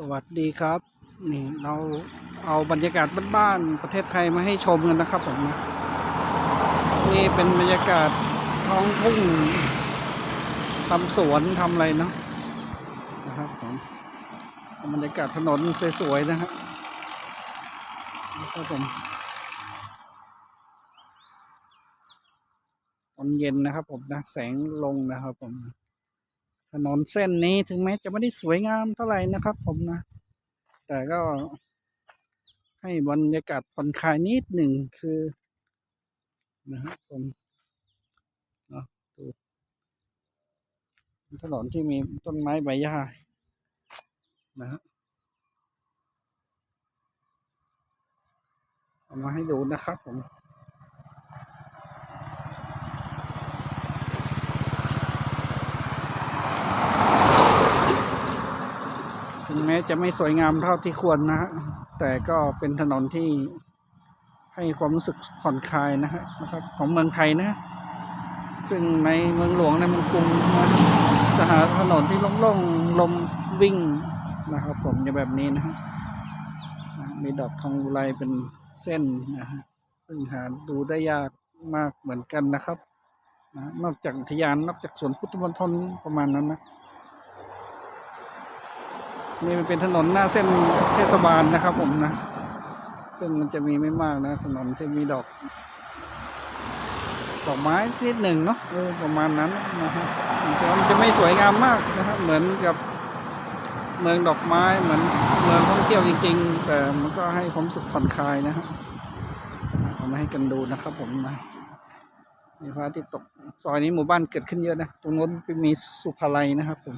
สวัสดีครับ นี่เราเอาบรรยากาศบ้านๆประเทศไทยมาให้ชมกันนะครับผมนะนี่เป็นบรรยากาศท้องทุ่งทำสวนทำอะไรเนาะนะครับผมบรรยากาศถนนสวยๆนะครับนะครับผมตอนเย็นนะครับผมนะแสงลงนะครับผม ถนนเส้นนี้ถึงแม้จะไม่ได้สวยงามเท่าไหร่นะครับ ผมนะ แต่ก็ให้บรรยากาศผ่อนคลายนิดหนึ่งคือนะครับผมเนาะดูถนนที่มีต้นไม้ใบหญ้านะฮะเอามาให้ดูนะครับผม ถึงแม้จะไม่สวยงามเท่าที่ควรนะฮะแต่ก็เป็นถนนที่ให้ความรู้สึกผ่อนคลายนะฮะนะครับของเมืองไทยนะ ซึ่งในเมืองหลวงในเมืองกรุงนะจะหาถนนที่โล่งๆลมวิ่งนะครับ ผมจะแบบนี้นะฮะมีดอกทองอุไรเป็นเส้นนะฮะซึ่งหาดูได้ยากมากเหมือนกันนะครับนะนอกจากอุทยานนอกจากสวนพุทธมณฑลประมาณนั้นนะ นี่มันเป็นถนนหน้าเส้นเทศบาลนะครับ ผมนะซึ่งมันจะมีไม่มากนะ ถนนที่มีดอก ดอกไม้นิดหนึ่งเนาะเออประมาณนั้นนะฮะมันจะมันจะไม่สวยงามมากนะครับเหมือนกับเมืองดอกไม้เหมือนเมืองท่องเที่ยวจริง ๆ แต่มันก็ให้ความสึกผ่อนคลายนะฮะเอามาให้กันดูนะครับ ผมนะมีพระอาทิตย์ตกซอยนี้หมู่บ้านเกิดขึ้นเยอะนะตรงโน้นมีสุภาลัยนะครับผม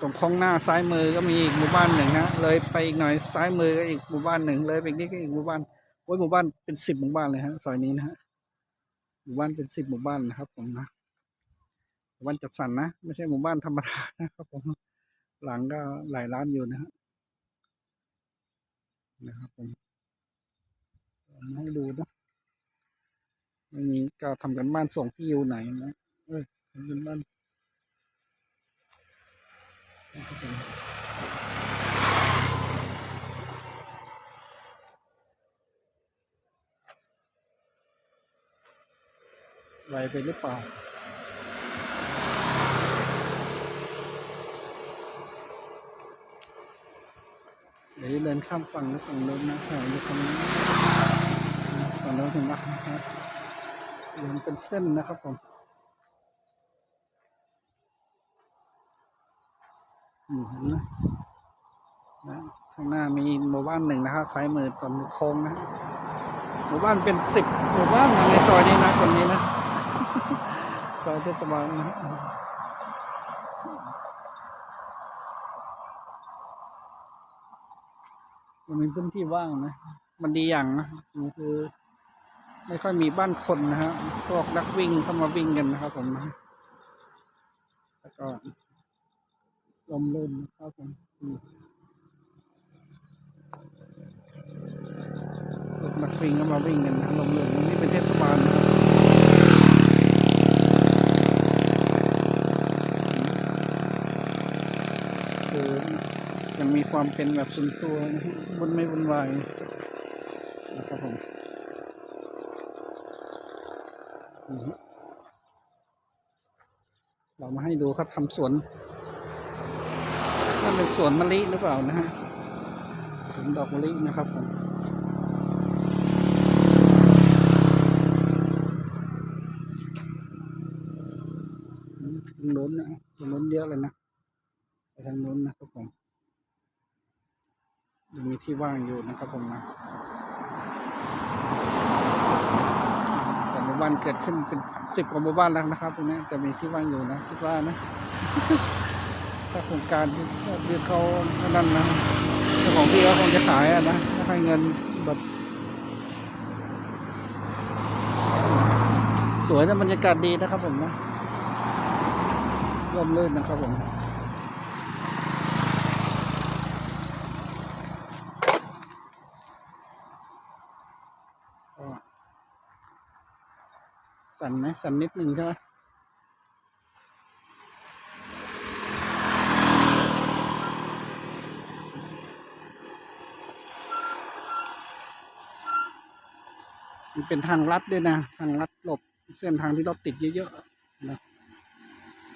ตรงข้างหน้าซ้ายมือก็มีอีกหมู่บ้านหนึ่งนะเลยไปอีกหน่อยซ้ายมือก็อีกหมู่บ้านหนึ่งเลยไปอีกนี่ก็อีกหมู่บ้านโอ้ยหมู่บ้านเป็นสิบหมู่บ้านเลยฮะซอยนี้นะฮะหมู่บ้านเป็นสิบหมู่บ้านนะครับผมนะหมู่บ้านจัดสรรนะไม่ใช่หมู่บ้านธรรมดานะครับผมหลังก็หลายล้านอยู่นะฮะนะครับผมให้ดูนะไม่มีก็ทำกันบ้านส่งพี่อยู่ไหนนะเออทำกันบ้าน ไวไปหรือเปล่าเดี๋ยวเดินข้ามฝั่งแล้วฝั่งโน้นนะฝั่งโน้นฝั่งนี้ฝั่งโน้นเห็นไหมนะครับเดินเป็นเส้นนะครับผมอืม เห็นไหมนะข้างหน้ามีหมู่บ้านหนึ่งนะครับซ้ายมือตอนโค้งนะหมู่บ้านเป็นสิบหมู่บ้านในซอยนี้นะตรงนี้นะซอยเทศบาลนะมันมีพื้นที่ว่างนะ มันดีอย่างนะมันคือ ไม่ค่อยมีบ้านคนนะฮะพวกนักวิ่งเข้ามาวิ่งกันนะครับผมนะแล้วก็ มลื่นนะครับผมอืมรถนักวิ่งก็มาวิ่งกันนะลงเรือนี่เป็นเทศบาลนะครับคือยังมีความเป็นแบบส่วนตัวนะฮะบุญไม่บุญวายนะครับผมอือเรามาให้ดูเขาทำสวน เป็นสวนมะลิหรือเปล่านะฮะสวนดอกมะลินะครับผมทางโน้นนะทางโน้นเยอะเลยนะไปทางโน้นนะครับผมยังมีที่ว่างอยู่นะครับผมนะแต่หมู่บ้านเกิดขึ้นเป็นสิบกว่าหมู่บ้านแล้วนะครับตรงนี้แต่มีที่ว่างอยู่นะคิดว่านะ ถ้าโครงการที่เขานนั่นนะเจ้าของที่เขาคงจะขายอะนะให้เงินแบบสวยนะบรรยากาศดีนะครับผมนะร่มรื่นนะครับผมสั่นไหมสั่นนิดหนึ่งใช่ไหม มันเป็นทางลัดด้วยนะ ทางลัดหลบเส้นทางที่รถติดเยอะๆนะ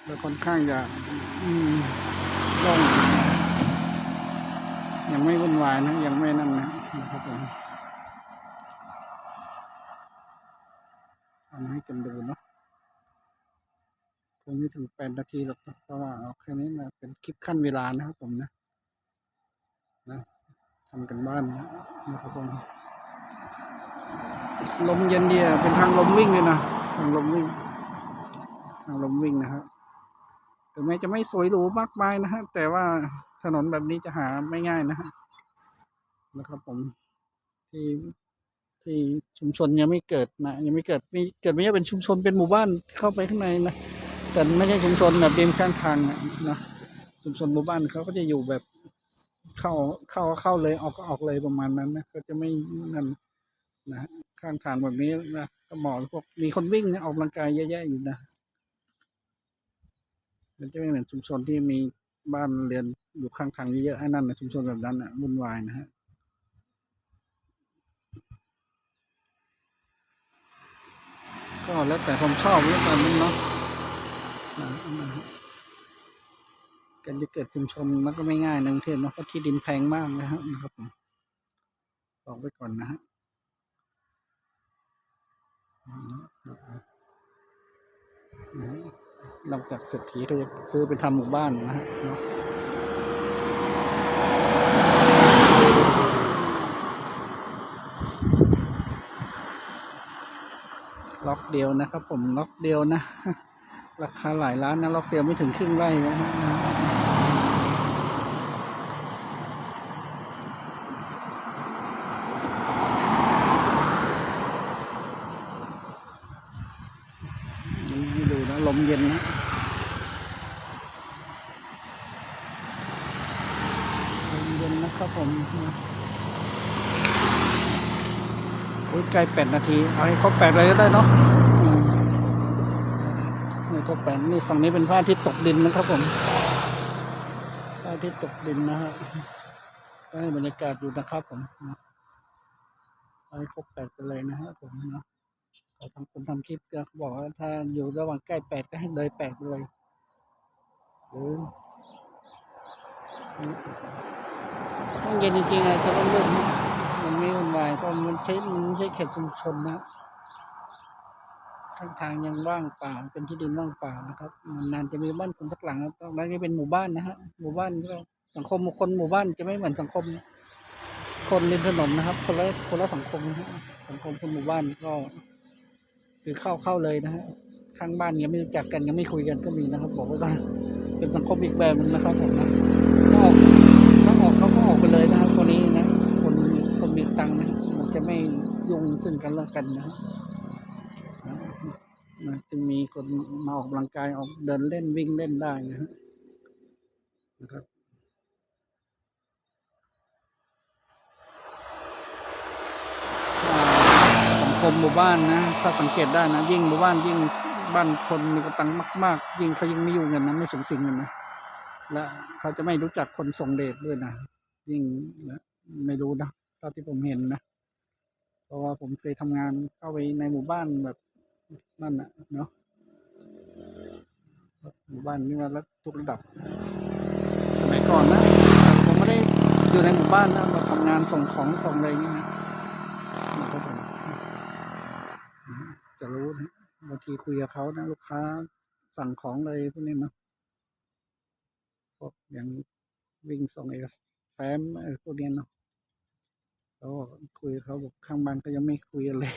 แล้วค่อนข้างจะอืมโล่งยังไม่วุ่นวายนะ ยังไม่นั่นนะนะครับผมทำให้กันดูเนาะคงไม่ถึงแปดนาทีหรอกนะเพราะว่าเอาแค่นี้นะเป็นคลิปขั้นเวลานะครับผมนะนะทำกันบ้านนะนะครับผม ลมเย็นดีอะเป็นทางลมวิ่งเลยนะทางลมวิ่ง ทางลมวิ่งนะครับถึงแม้จะไม่สวยหรูมากมายนะฮะแต่ว่าถนนแบบนี้จะหาไม่ง่ายนะฮะนะครับผมที่ที่ชุมชนยังไม่เกิดนะยังไม่เกิดมีเกิดไม่ใช่เป็นชุมชนเป็นหมู่บ้านเข้าไปข้างในนะแต่ไม่ใช่ชุมชนแบบริมข้างทางนะชุมชนหมู่บ้านเขาก็จะอยู่แบบเข้าเข้าเข้าเลยออกก็ออกเลยประมาณนั้นนะก็จะไม่นั่นนะ ข้างทางแบบนี้นะก็เหมาะพวกมีคนวิ่งนะออกกำลังกายเยอะแยะอยู่นะมันจะไม่เหมือนชุมชนที่มีบ้านเรือนอยู่ข้างทางเยอะๆไอ้นั่นนะชุมชนแบบนั้นอะวุ่นวายนะฮะก็แล้วแต่ความชอบแล้วแต่มันเนาะนะนะฮะการจะเกิดชุมชนมันก็ไม่ง่ายในกรุงเทพเนาะเพราะที่ดินแพงมากนะฮะนะครับผมบอกไว้ก่อนนะฮะ นอกจากเศรษฐีก็จะซื้อไปทำหมู่บ้านนะฮะเนาะล็อกเดียวนะครับ ผมล็อกเดียวนะ ราคาหลายล้านนะล็อกเดียวไม่ถึงครึ่งไร่นะฮะนี่ให้ดูนะลมเย็นนะลมเย็ นนะครับผมนะโอ้ยใกล้แปดนาที เอาให้ครบแปดเลยก็ได้เนาะอืมนี่ครบแปดนี่ฝั่งนี้เป็นพระอาทิตย์ตกดินนะครับผมพระอาทิตย์ตกดินนะฮะก็ให้บรรยากาศอยู่นะครับผมนะเอาให้ครบแปดไปเลยนะฮะผมนะเขาทำคนทำคลิปก็บอกว่าถ้าอยู่ระหว่างใกล้แปดก็ให้เลยแปดไปเลยหรือ ต้องเย็นจริงๆอะจะต้องเลื่อนมันไม่วุ่นวายเพราะมันใช้มันไม่ใช่เขตชุมชนนะข้างทางยังว่างเปล่าเป็นที่ดินว่างเปล่านะครับนานจะมีบ้านคนสักหลังตอนนั้นก็เป็นหมู่บ้านนะฮะหมู่บ้านก็สังคมคนหมู่บ้านจะไม่เหมือนสังคม คนริมถนนนะครับ คนละคนละสังคมนะฮะสังคมคนหมู่บ้านก็ คือเข้าเข้าเลยนะฮะข้างบ้านยังไม่รู้จักกันยังไม่คุยกันก็มีนะครับ บอกไว้ก่อนเป็นสังคมอีกแบบหนึงนะครับผมนะถ้าออกถ้าออกเขาก็ออกไปเลยนะครับคนนี้นะคนคนมีตังค์นะมันจะไม่ยุ่งซึ่ง กันและกันนะฮะนจึงมีคนมาออกกำลังกายออกเดินเล่นวิ่งเล่นได้นะนะครับสังคมหมู่บ้านนะถ้าสังเกตได้นะยิ่งหมู่บ้านยิ่งบ้านคนมีกระตังมาก ๆ ยิ่งเขายิ่งไม่ยุ่งกันนะไม่สูงสิงกันนะและเขาจะไม่รู้จักคนส่งเดชด้วยนะยิ่งนะไม่รู้นะเท่าที่ผมเห็นนะ เพราะว่าผมเคยทำงานเข้าไปในหมู่บ้านแบบนั่นน่ะเนาะหมู่บ้านนี่มาแล้วทุกระดับสมัยก่อนนะผมไม่ได้อยู่ในหมู่บ้านนะมาทำงานส่งของส่งอะไรอย่างเงี้ยนะครับผมจะรู้บางทีคุยกับเขานะลูกค้าสั่งของอะไรพวกนี้เนาะพวกอย่างวิ่งส่งเอกสแฟ้มอะไรพวกนี้เนาะ แล้วคุยเขาบอกข้างบ้านก็ยังไม่คุยกันเลย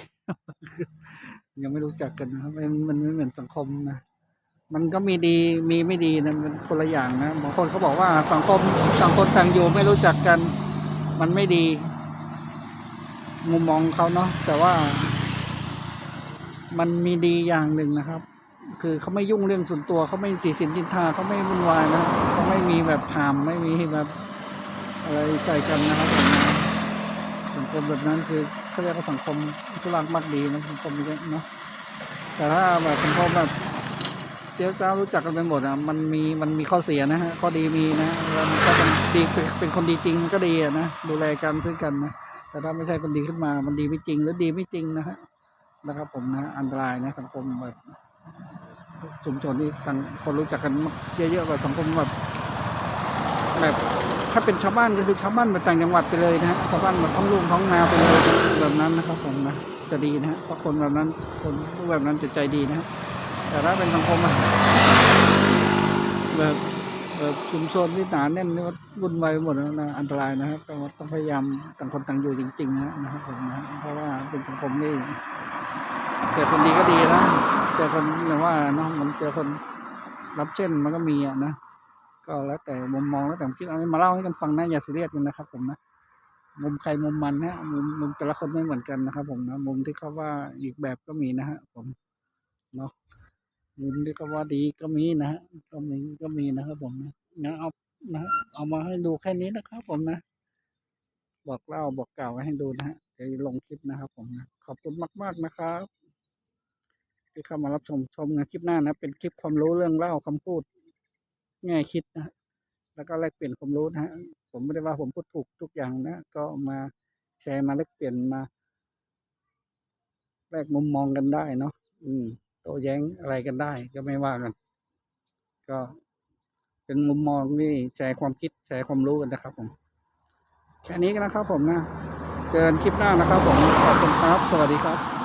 ยังไม่รู้จักกันนะครับมันมันไม่เหมือนสังคมนะมันก็มีดีมีไม่ดีนะมันคนละอย่างนะบางคนเขาบอกว่าสังคมสังคนต่างอยู่ไม่รู้จักกัน มันไม่ดี มุมมองเขาเนาะแต่ว่า มันมีดีอย่างหนึ่งนะครับ คือเขาไม่ยุ่งเรื่องส่วนตัวเขาไม่สีสินจินทาเขาไม่วุ่นวายนะเขาไม่มีแบบหามไม่มีแบบอะไรใส่กันนะครับ สังคมแบบนั้นคือเขาเรียกว่าสังคมทุรักมักดีนะสังคมนี้เนาะแต่ถ้าแบบสังคมแบบเจ้าเจ้ารู้จักกันไปหมดอะมันมีมันมีข้อเสียนะฮะข้อดีมีนะแล้วมันก็เป็นดีเป็นคนดีจริงก็ดีอะนะดูแลกันซึ่งกันนะแต่ถ้าไม่ใช่คนดีขึ้นมา มันดีไม่จริงหรือดีไม่จริงนะฮะนะครับผมนะอันตรายนะสังคมแบบชุมชนที่ทางคนรู้จักกันเยอะๆกว่าสังคมแบบแบบ ถ้าเป็นชาวบ้านก็คือชาวบ้านแบบต่างจังหวัดไปเลยนะฮะชาวบ้านแบบท้องลูกท้องนาไปเลยแบบนั้นนะครับผมนะจะดีนะฮะเพราะคนแบบนั้นคนแบบนั้นจะใจดีนะฮะแต่ถ้าเป็นสังคมอะแบบแบบชุมชนที่หนาแน่นนี่ว่าวุ่นวายหมดนะอันตรายนะครับต้องต้องพยายามต่างคนต่างอยู่จริงๆนะนะครับผมนะเพราะว่าเป็นสังคมนี่เกิดคนดีก็ดีนะเจอคนหรือว่าเนาะมันเจอคนรับเส้นมันก็มีอะนะ ก็แล้วแต่มุมมองแล้วแต่ผมคิดเอันนี้มาเล่าให้กันฟังนะอย่าซีเรียสกันนะครับ ผมนะมุมใครมุมมันนะมุมมุมแต่ละคนไม่เหมือนกันนะครับ ผมนะมุมที่เขาว่าอีกแบบก็มีนะฮะผมเนาะมุมที่เขาว่าดีก็มีนะฮะก็มีก็มีนะครับ ผมนะงั้นเอานะเอามาให้ดูแค่นี้นะครับ ผมนะบอกเล่าบอกกล่าวให้ดูนะฮะจะลงคลิปนะครับ ผมนะขอบคุณมาก ๆนะครับที่เข้ามารับชมชมในคลิปหน้านะ เป็นคลิปความรู้เรื่องเล่าคำพูด แง่คิดนะ แล้วก็แลกเปลี่ยนความรู้นะฮะผมไม่ได้ว่าผมพูดถูกทุกอย่างนะ ก็มาแชร์มาแลกเปลี่ยนมา แลกมุมมองกันได้เนาะอืมโต้แย้งอะไรกันได้ ก็ไม่ว่ากัน ก็เป็นมุมมองที่แชร์ความคิดแชร์ความรู้กันนะครับ ผมแค่นี้กันนะครับ ผมนะเจอกันคลิปหน้านะครับ ผมขอบคุณครับ สวัสดีครับ